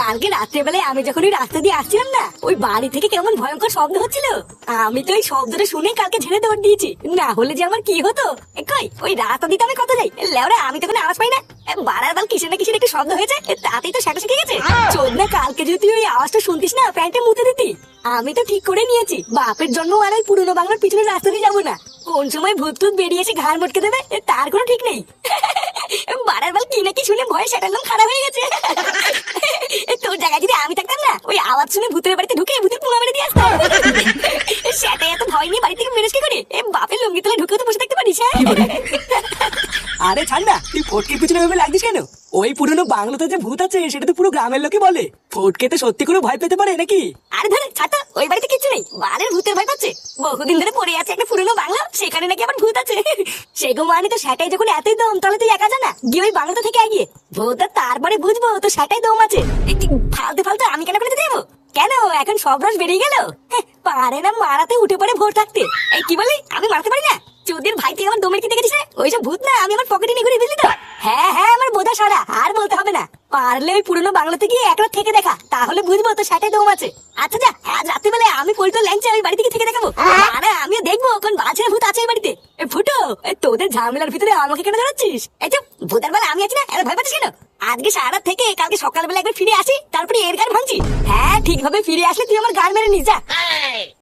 কালকে রাত্রেবেলায় আমি যখন ওই রাস্তা দিয়ে আসছিলাম না ওই বাড়ি থেকে কেমন ভয়ঙ্কর শব্দ হচ্ছিল। আমি তো ওই শব্দটা শুনে কালকে ঝেড়ে দৌড় দিয়েছি। না হলে যে আমার কি হতো? কই ওই রাস্তা দিতে আমি কত যাই? লেওরা আমি তখন আওয়াজ পাই না। এ, বাড়ার বাল কিসের না কিসের একটু শব্দ হয়েছে? তাতেই তো সেটা শিখে গেছে। চোদ না কালকে যদি তুই ওই আওয়াজটা শুনতিস না প্যান্টে মুতে দিতি। আমি তো ঠিক করে নিয়েছি। বাপের জন্য আর ওই পুরনো বাংলার পিছনে রাস্তা দিয়ে যাব না। কোন সময় ভূত টুত বেরিয়েছে ঘাড় মটকে দেবে? তার কোনো ঠিক নেই। বাড়ার বাল কি না কি শুনে ভয়ে সেটার নাম খারাপ হয়ে গেছে এ, তোর জায়গায় যদি আমি থাকতাম না ওই আওয়াজ শুনে ভূতের বাড়িতে ঢুকে ভূতের পুঙ্গা মেরে দিয়ে আসতাম। সেটা এত ভয় নিয়ে বাড়ি থেকে বেরোস কি করে? এ বাপের লুঙ্গি তলে ঢুকেও তো বসে থাকতে পারিস হ্যাঁ? আরে ঠান্ডা তুই ফটকের পিছনে ভেবে লাগছিস কেন? ওই পুরনো বাংলোতে যে ভূত আছে সেটা তো পুরো গ্রামের লোকে বলে। ফটকে তো সত্যি করে ভয় পেতে পারে নাকি? আরে ধরে ছাতা ওই বাড়িতে কিছু নেই। বাড়ির ভূতের ভয় পাচ্ছে। বহুদিন ধরে পড়ে আছে একটা পুরনো বাংলা সেখানে নাকি আবার ভূত আছে। সেগো মানে তো সেটাই যখন এতই দম তাহলে তুই একা জানা গিয়ে ওই বাংলাটা থেকে এগিয়ে ভূত সেটাই দম আছে। এই ফালতু ফালতু আমি কেন করে দেবো কেন? এখন সব রস বেরিয়ে গেল। হ্যাঁ, পারে না মারাতে উঠে পড়ে ভোর থাকতে। এই কি বলি? আমি মারতে পারি না? চোদের ভাই থেকে আমার দমের কি দেখেছিস? ওইসব ভূত না আমি আমার পকেটে নিয়ে ঘুরে বুঝলি তো? হ্যাঁ হ্যাঁ আমার বোধা সারা আর বলতে হবে না। পারলে ওই পুরনো বাংলাতে গিয়ে একলা থেকে দেখা তাহলে বুঝব তো সেটাই দম আছে। আচ্ছা যা আজ রাত্রিবেলা আমি পল্টো ল্যাংচা ওই বাড়ি থেকে থেকে দেখাবো। আরে আমিও দেখব কোন বাজে ভূত আছে ওই বাড়িতে। ফুটো তোদের ঝামেলার ভিতরে আমাকে কেন ধরাচ্ছিস এই তো ভূতের বেলা আমি আছি না ভয় পাচ্ছিস কেন? আজকে সারা থেকে কালকে সকালবেলা একবার ফিরে আসি, তারপরে এর গান ভাঙছি। হ্যাঁ ঠিকভাবে ফিরে আসলে তুই আমার গান মেরে নিয়ে যা।